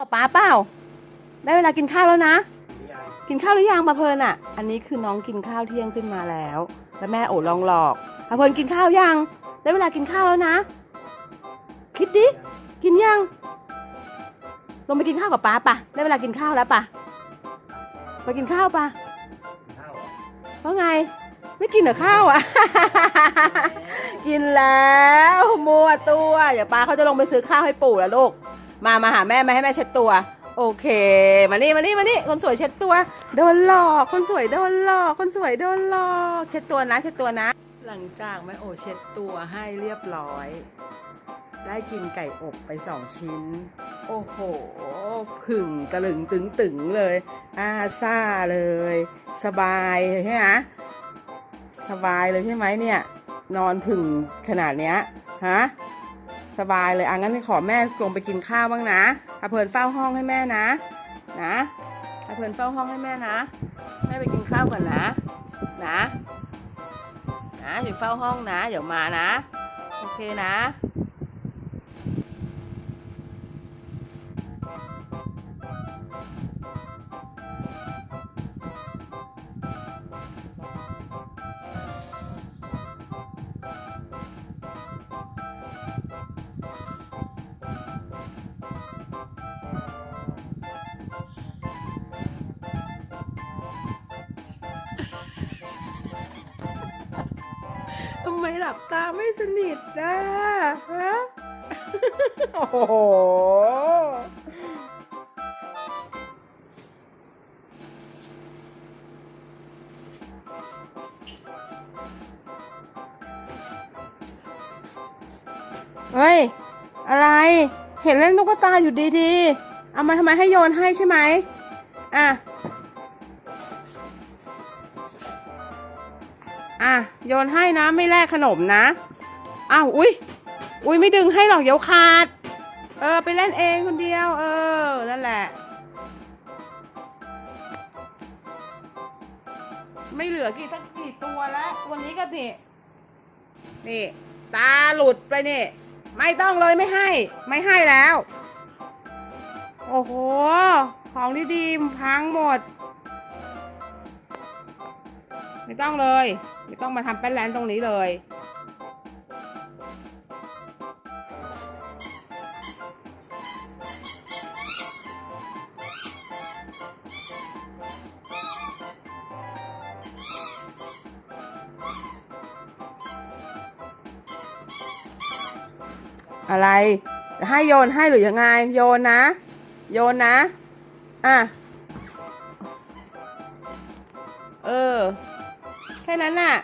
ป้าเปล่า ได้เวลากินข้าวแล้วนะ กินข้าวหรือยังปะเพลินอะ อันนี้คือน้องกินข้าวเที่ยงขึ้นมาแล้ว แล้วแม่โอลองหลอกปะเพลินกินข้าวยัง ได้เวลากินข้าวแล้วนะ คิดดิ กินยัง ลงไปกินข้าวกับป้าปะได้เวลากินข้าวแล้วปะไปกินข้าวปะว่าไง ไม่กินเหรอข้าวอะ กินแล้วมัวตัว เดี๋ยวป้าเขาจะลงไปซื้อข้าวให้ปู่แล้วลูก มามาหาแม่มาให้แม่เช็ดตัว โอเค มานี่มานี่มานี่คนสวยเช็ดตัว โดนหลอก คนสวยโดนหลอก คนสวยโดนหลอก เช็ดตัวนะ เช็ดตัวนะ หลังจากแม่โอเช็ดตัวให้เรียบร้อย ได้กินไก่อบไปสองชิ้น โอ้โหผึ่งตะลึงตึงตึงเลยอาซ่าเลย สบายใช่ไหมสบายเลยใช่ไหมเนี่ย นอนผึ่งขนาดเนี้ยฮะ สบายเลยอะงั้นขอแม่ลงไปกินข้าวบ้างนะอาเพลินเฝ้าห้องให้แม่นะ นะอาเพลินเฝ้าห้องให้แม่นะ แม่ไปกินข้าวก่อนนะ นะ นะอยู่เฝ้าห้องนะ เดี๋ยวมานะ โอเคนะำไมหลับตาไม่สนิทนะฮะ โอ้โห เฮ้ย อะไร เห็นเล่นตุ๊กตาอยู่ดีๆ เอามาทำไมให้โยนให้ใช่ไหม อะ อะโยนให้นะไม่แลกขนมนะอ้าวอุ้ยอุ้ยไม่ดึงให้หรอกเดี๋ยวขาด เออไปเล่นเองคนเดียว เออนั่นแหละ ไม่เหลือกี่สักกี่ตัวแล้ว วันนี้ก็นี่นี่ ตาหลุดไปนี่ ไม่ต้องเลยไม่ให้ ไม่ให้แล้ว โอ้โห ของดีๆพังหมด ไม่ต้องเลย ไม่ต้องมาทำแป้นแลนตรงนี้เลยอะไรให้โยนให้หรือยังไง โยนนะ โยนนะ อะ เออ แค่นั้นน่ะ